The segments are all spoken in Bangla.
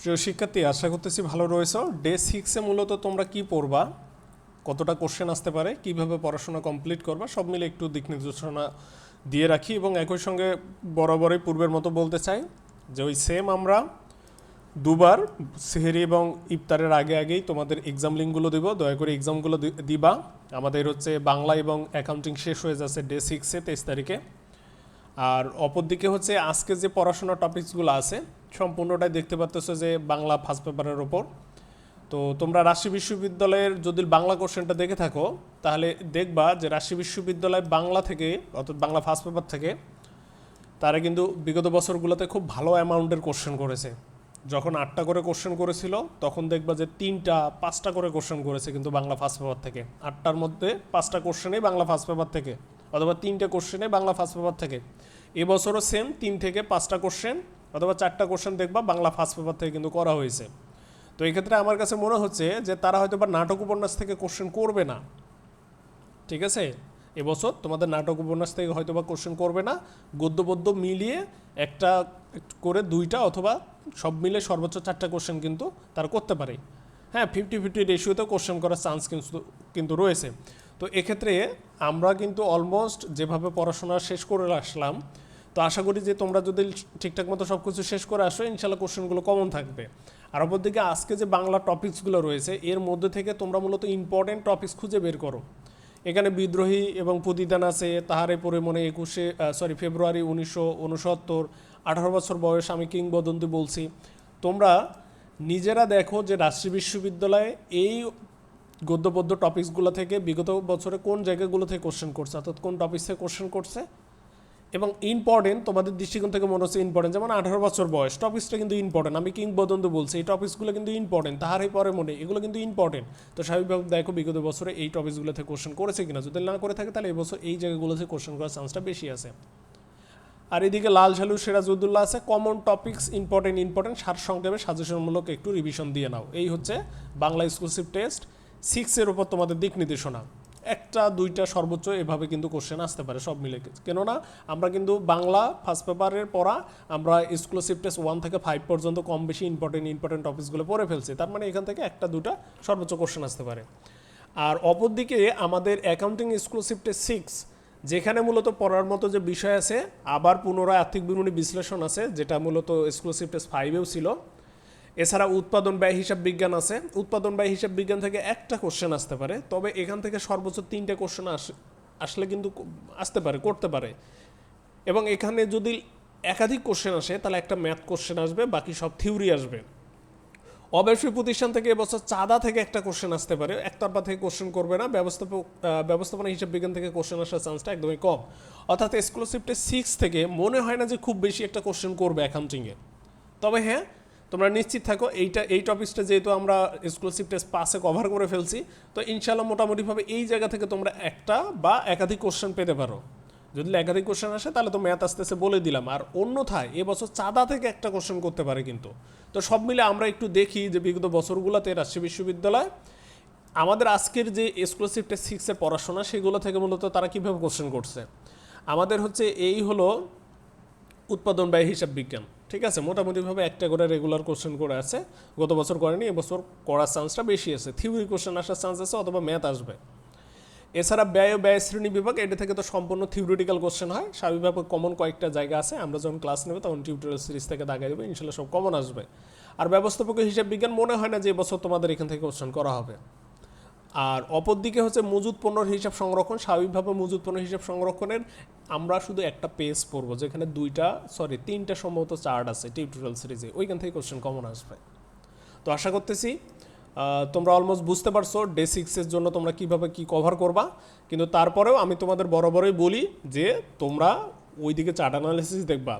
প্রিয় শিক্ষার্থী, আশা করতেছি ভালো রয়েছ। ডে সিক্সে মূলত তোমরা কি পড়বা? কতটা কোশ্চেন আসতে পারে? কীভাবে পড়াশোনা কমপ্লিট করবা? সব মিলে একটু দিক নির্দেশনা দিয়ে রাখি এবং একই সঙ্গে বরাবরই পূর্বের মতো বলতে চাই যে ওই সেম আমরা দুবার সেহেরি এবং ইফতারের আগে আগেই তোমাদের এক্সাম লিঙ্কগুলো দিব। দয়া করে এক্সামগুলো দিবা। আমাদের হচ্ছে বাংলা এবং অ্যাকাউন্টিং শেষ হয়ে যাচ্ছে ডে সিক্সে তেইশ তারিখে। আর অপরদিকে হচ্ছে আজকে যে পড়াশোনার টপিকসগুলো আছে, সম্পূর্ণটাই দেখতে পাচ্তেছো যে বাংলা ফার্স্ট পেপারের ওপর। তো তোমরা রাজশাহী বিশ্ববিদ্যালয়ের যদি বাংলা কোশ্চেনটা দেখে থাকো, তাহলে দেখবা যে রাজশাহী বিশ্ববিদ্যালয় বাংলা থেকে, অর্থাৎ বাংলা ফার্স্ট পেপার থেকে, তারা কিন্তু বিগত বছরগুলোতে খুব ভালো অ্যামাউন্টের কোশ্চেন করেছে। যখন আটটা করে কোশ্চেন করেছিল, তখন দেখবা যে তিনটা, পাঁচটা করে কোশ্চেন করেছে কিন্তু বাংলা ফার্স্ট পেপার থেকে। আটটার মধ্যে পাঁচটা কোশ্চেনেই বাংলা ফার্স্ট পেপার থেকে। অথবা তিনটে কোশ্চেনে বাংলা ফার্স্ট পেপার থেকে। এবছরও সেম তিন থেকে পাঁচটা কোশ্চেন অথবা চারটা কোশ্চেন দেখবা বাংলা ফার্স্ট পেপার থেকে কিন্তু করা হয়েছে। তো এই ক্ষেত্রে আমার কাছে মনে হচ্ছে যে তারা হয়তো বা নাটক উপন্যাস থেকে কোশ্চেন করবে না। ঠিক আছে? এবছর তোমাদের নাটক উপন্যাস থেকে হয়তো বা কোশ্চেন করবে না। গদ্য পদ্য মিলিয়ে একটা করে দুইটা অথবা সব মিলে সর্বোচ্চ চারটা কোশ্চেন কিন্তু তারা করতে পারে। হ্যাঁ ফিফটি ফিফটি রেশিওতে কোশ্চেন করার চান্স কিন্তু কিন্তু রয়েছে। তো এক্ষেত্রে আমরা কিন্তু অলমোস্ট যেভাবে পড়াশোনা শেষ করে আসলাম, তো আশা করি যে তোমরা যদি ঠিকঠাক মতো সব কিছু শেষ করে আসো, ইনশাল্লাহ কোশ্চেনগুলো কমন থাকবে। আর অপরদিকে আজকে যে বাংলা টপিকসগুলো রয়েছে, এর মধ্যে থেকে তোমরা মূলত ইম্পর্টেন্ট টপিকস খুঁজে বের করো। এখানে বিদ্রোহী এবং প্রতিদান আছে, তাহারে পরে মনে একুশে সরি ফেব্রুয়ারি উনিশশো উনসত্তর, আঠারো বছর বয়স আমি কিংবদন্তি বলছি। তোমরা নিজেরা দেখো যে রাজশাহী বিশ্ববিদ্যালয়ে এই গদ্যপদ্য টপিকসগুলো থেকে বিগত বছরে কোন জায়গাগুলো থেকে কোশ্চেন করছে? অর্থাৎ কোন টপিক থেকে কোশ্চেন করছে? এবং ইম্পর্টেন্ট তোমাদের দৃষ্টিকোণ থেকে মনে হচ্ছে ইম্পর্টেন্ট যেমন আঠারো বছর বয়স টপিক্সটা কিন্তু ইম্পর্টেন্ট আমি কিংবদন্তি বলছি, এই টপিক্সগুলো কিন্তু ইম্পর্টেন্ট তাহারই পরে মনে, এগুলো কিন্তু ইম্পর্টেন্ট তো স্বাভাবিকভাবে দেখো, বিগত বছরে এই টপিক্সগুলো থেকে কোশ্চেন করেছে কিনা? যদি না করে থাকে, তাহলে এবছর এই জায়গাগুলো থেকে কোশ্চেন করার চান্সটা বেশি আছে। আর এদিকে লাল ঝালু সিরাজউদ্দৌলা আছে কমন টপিক্স ইম্পর্টেন্ট ইম্পর্টেন্ট সার সংক্ষেপে সাজেশনমূলক একটু রিভিশন দিয়ে নাও। এই হচ্ছে বাংলা এক্সক্লুসিভ টেস্ট সিক্সের উপর তোমাদের দিক নির্দেশনা। একটা, দুইটা সর্বোচ্চ এভাবে কিন্তু কোশ্চেন আসতে পারে, সব মিলে। কেননা, আমরা কিন্তু বাংলা ফার্স্ট পেপারের পড়া, আমরা এক্সক্লুসিভ টেস্ট ওয়ান থেকে ফাইভ পর্যন্ত কম বেশি ইম্পর্টেন্ট ইম্পর্টেন্ট টপিকসগুলো পড়ে ফেলছি। তার মানে এখান থেকে একটা, দুটা সর্বোচ্চ কোশ্চেন আসতে পারে। আর অপরদিকে আমাদের অ্যাকাউন্টিং এক্সক্লুসিভ টেস্ট সিক্স যেখানে মূলত পড়ার মতো যে বিষয় আছে, আবার পুনরায় আর্থিক বিবরণী বিশ্লেষণ আছে, যেটা মূলত এক্সক্লুসিভ টেস্ট ফাইভেও ছিল। এছাড়া উৎপাদন ব্যয় হিসাব বিজ্ঞান আছে। উৎপাদন ব্যয় হিসাব বিজ্ঞান থেকে একটা কোশ্চেন আসতে পারে, তবে এখান থেকে সর্বোচ্চ তিনটে কোশ্চেন আসলে কিন্তু আসতে পারে, করতে পারে। এবং এখানে যদি একাধিক কোশ্চেন আসে, তাহলে একটা ম্যাথ কোশ্চেন আসবে, বাকি সব থিওরি আসবে। অব্যবসায়ী প্রতিষ্ঠান থেকে এবছর চাঁদা থেকে একটা কোশ্চেন আসতে পারে, একতরফা থেকে কোশ্চেন করবে না, ব্যবস্থাপক ব্যবস্থাপনা হিসাব বিজ্ঞান থেকে কোশ্চেন আসার চান্সটা একদমই কম। অর্থাৎ এক্সক্লুসিভ সিক্স থেকে মনে হয় না যে খুব বেশি একটা কোশ্চেন করবে অ্যাকাউন্টিংয়ে তবে হ্যাঁ তোমরা নিশ্চিত থাকো, এইটা, এই টপিকসটা যেহেতু আমরা এক্সক্লুসিভ টেস্ট পাসে কভার করে ফেলছি, তো ইনশাল্লাহ মোটামুটিভাবে এই জায়গা থেকে তোমরা একটা বা একাধিক কোশ্চেন পেতে পারো। যদি একাধিক কোশ্চেন আসে, তাহলে তো ম্যাথ আস্তে আস্তে বলে দিলাম। আর অন্যথায়, এবছর চাঁদা থেকে একটা কোশ্চেন করতে পারে কিন্তু। তো সব মিলে আমরা একটু দেখি যে বিগত বছরগুলোতে রাজশাহী বিশ্ববিদ্যালয়, আমাদের আজকের যে এক্সক্লুসিভ টেস্ট সিক্সের পড়াশোনা, সেগুলো থেকে মূলত তারা কীভাবে কোশ্চেন করছে। আমাদের হচ্ছে এই হলো উৎপাদন ব্যয় হিসাব বিজ্ঞান। ঠিক আছে, মোটামুটিভাবে একটা করে রেগুলার কোশ্চেন করে আছে। গত বছর করেনি, এবছর করার চান্সটা বেশি আছে। থিওরি কোশ্চেন আসার চান্স আছে অথবা ম্যাথ আসবে। এছাড়া ব্যয় ও ব্যয় শ্রেণি বিভাগ, এটা থেকে তো সম্পূর্ণ থিওরিটিক্যাল কোশ্চেন হয়। স্বাভাবিকভাবে কমন কয়েকটা জায়গা আছে, আমরা যখন ক্লাস নেবে তখন টিউটোরিয়াল সিরিজ থেকে দাগাই দেবো, ইনশাল্লাহ সব কমন আসবে। আর ব্যবস্থাপক হিসাব বিজ্ঞান মনে হয় না যে এবছর তোমাদের এখান থেকে কোশ্চেন করা হবে। আর অপরদিকে হচ্ছে মজুদ পণ্যের হিসাব সংরক্ষণ। স্বাভাবিকভাবে মজুদ পণ্যের হিসাব সংরক্ষণের আমরা শুধু একটা পেজ পড়ব, যেখানে দুইটা সরি তিনটা সম্ভবত চার্ট আছে টিউটোরিয়াল সিরিজে ওইখান থেকে কোশ্চেন কমন আসবে। তো আশা করতেছি তোমরা অলমোস্ট বুঝতে পারছ ডে সিক্সের জন্য তোমরা কীভাবে কি কভার করবা। কিন্তু তারপরেও আমি তোমাদের বরাবরই বলি যে তোমরা ওইদিকে চার্ট অ্যানালিসিস দেখবা।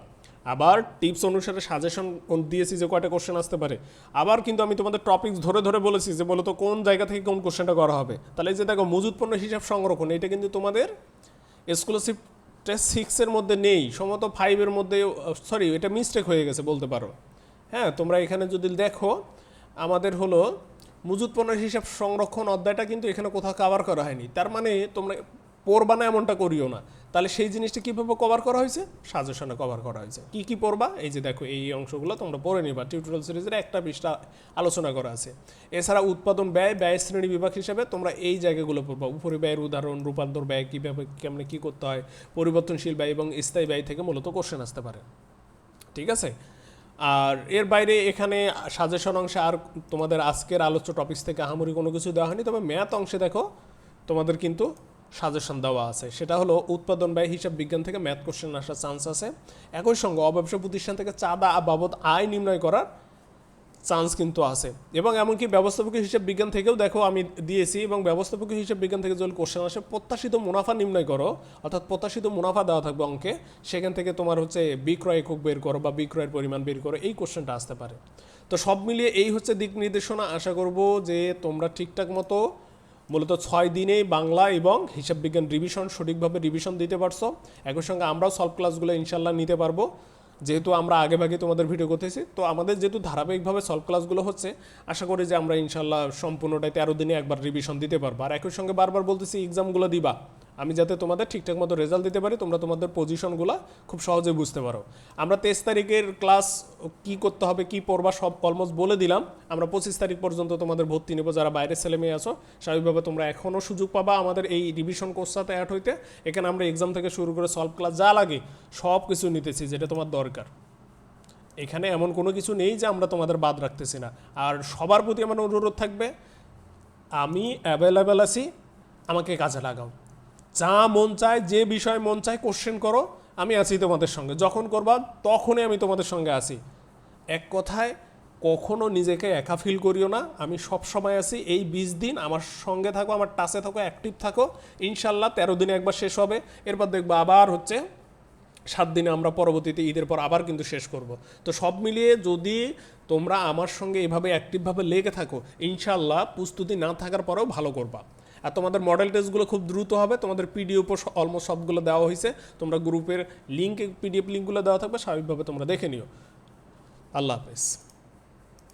আবার টিপস অনুসারে সাজেশন দিয়েছি যে কয়টা কোশ্চেন আসতে পারে। আবার কিন্তু আমি তোমাদের টপিকস ধরে ধরে বলেছি যে বলতো কোন জায়গা থেকে কোন কোশ্চেনটা করা হবে। তাহলে যে দেখো মজুদ পণ্য হিসাব সংরক্ষণ, এটা কিন্তু তোমাদের এক্সক্লুসিভ টেস্ট সিক্সের মধ্যে নেই, সম্ভবত ফাইভের মধ্যে সরি এটা মিস্টেক হয়ে গেছে বলতে পারো। হ্যাঁ তোমরা এখানে যদি দেখো, আমাদের হলো মজুদ পণ্যের হিসাব সংরক্ষণ অধ্যায়টা কিন্তু এখানে কোথাও কাভার করা হয়নি। তার মানে তোমরা পড়বা না এমনটা করিও না। তাহলে সেই জিনিসটা কীভাবে কভার করা হয়েছে? সাজেশনে কভার করা হয়েছে। কি কি পড়বা এই যে দেখো, এই অংশগুলো তোমরা পড়ে নিবা। টিউটোরিয়াল সিরিজের একটা পৃষ্ঠা আলোচনা করা আছে। এছাড়া উৎপাদন ব্যয় ব্যয় শ্রেণি বিভাগ হিসেবে তোমরা এই জায়গাগুলো পড়বা। উপরি ব্যয়ের উদাহরণ, রূপান্তর ব্যয়, কীভাবে কেমনে কী করতে হয়, পরিবর্তনশীল ব্যয় এবং স্থায়ী ব্যয় থেকে মূলত কোশ্চেন আসতে পারে। ঠিক আছে? আর এর বাইরে এখানে সাজেশন অংশে আর তোমাদের আজকের আলোচ্য টপিকস থেকে আহামরি কোনো কিছু দেওয়া হয়নি। তবে ম্যাথ অংশে দেখো, তোমাদের কিন্তু সাজেশন দেওয়া আছে। সেটা হলো উৎপাদন ব্যয় হিসাব বিজ্ঞান থেকে ম্যাথ কোশ্চেন আসার চান্স আছে। একই সঙ্গে অব্যবসা প্রতিষ্ঠান থেকে চাঁদা বাবদ আয় নির্ণয় করার চান্স কিন্তু আছে। এবং এমনকি ব্যবস্থাপক হিসাব বিজ্ঞান থেকেও দেখো আমি দিয়েছি এবং ব্যবস্থাপক হিসাব বিজ্ঞান থেকে যদি কোশ্চেন আসে, প্রত্যাশিত মুনাফা নির্ণয় করো। অর্থাৎ প্রত্যাশিত মুনাফা দেওয়া থাকবে অঙ্কে। সেখান থেকে তোমার হচ্ছে বিক্রয় একক বের করো বা বিক্রয়ের পরিমাণ বের করো। এই কোশ্চেনটা আসতে পারে। তো সব মিলিয়ে এই হচ্ছে দিক নির্দেশনা। আশা করব যে তোমরা ঠিকঠাক মতো মূলত ছয় দিনেই বাংলা এবং হিসাব বিজ্ঞান রিভিশন সঠিকভাবে রিভিশন দিতে পারছ। একই সঙ্গে আমরাও সলভ ক্লাসগুলো ইনশাল্লাহ নিতে পারব। যেহেতু আমরা আগে ভাগে তোমাদের ভিডিও করতেছি, তো আমাদের যেহেতু ধারাবাহিকভাবে সলভ ক্লাসগুলো হচ্ছে, আশা করি যে আমরা ইনশাল্লাহ সম্পূর্ণটাই তেরো দিনে একবার রিভিশন দিতে পারব। আর একই সঙ্গে বারবার বলতেছি এক্সামগুলো দিবা। আমি যাতে তোমাদের ঠিকঠাক মতো রেজাল্ট দিতে পারি, তোমরা তোমাদের পজিশনগুলো খুব সহজে বুঝতে পারো। আমরা তেইশ তারিখের ক্লাস কি করতে হবে, কি পড়বা, সব অলমোস্ট বলে দিলাম। আমরা পঁচিশ তারিখ পর্যন্ত তোমাদের ভর্তি নেব, যারা বাইরের ছেলে মেয়ে আছো, স্বাভাবিকভাবে তোমরা এখনও সুযোগ পাবা আমাদের এই রিভিশন কোর্সটাতে অ্যাড হইতে। এখানে আমরা এক্সাম থেকে শুরু করে সলভ ক্লাস যা লাগে, সব কিছু নিতেছি যেটা তোমার দরকার। এখানে এমন কোনো কিছু নেই যে আমরা তোমাদের বাদ রাখতেছি না। আর সবার প্রতি আমার অনুরোধ থাকবে, আমি অ্যাভেলেবেল আছি, আমাকে কাজে লাগাও। যা মন চায়, যে বিষয় মন চায় কোশ্চেন করো, আমি আছি তোমাদের সঙ্গে। যখন করবা, তখনই আমি তোমাদের সঙ্গে আছি। এক কথায়, কখনো নিজেকে একা ফিল করিও না। আমি সব সময় আছি। এই বিশ দিন আমার সঙ্গে থাকো, আমার টাচে থাকো অ্যাক্টিভ থাকো। ইনশাল্লাহ তেরো দিনে একবার শেষ হবে। এরপর দেখব আবার হচ্ছে সাত দিনে আমরা পরবর্তীতে ঈদের পর আবার কিন্তু শেষ করব। তো সব মিলিয়ে যদি তোমরা আমার সঙ্গে এভাবে অ্যাক্টিভভাবে লেগে থাকো ইনশাল্লাহ প্রস্তুতি না থাকার পরেও ভালো করবা। আর তোমাদের মডেল টেস্টগুলো খুব দ্রুত হবে। তোমাদের পিডিএফও অলমোস্ট সবগুলো দেওয়া হয়েছে তোমরা গ্রুপের লিঙ্ক পিডিএফ লিঙ্কগুলো দেওয়া থাকবে, স্বাভাবিকভাবে তোমরা দেখে নিও। আল্লাহ হাফেজ।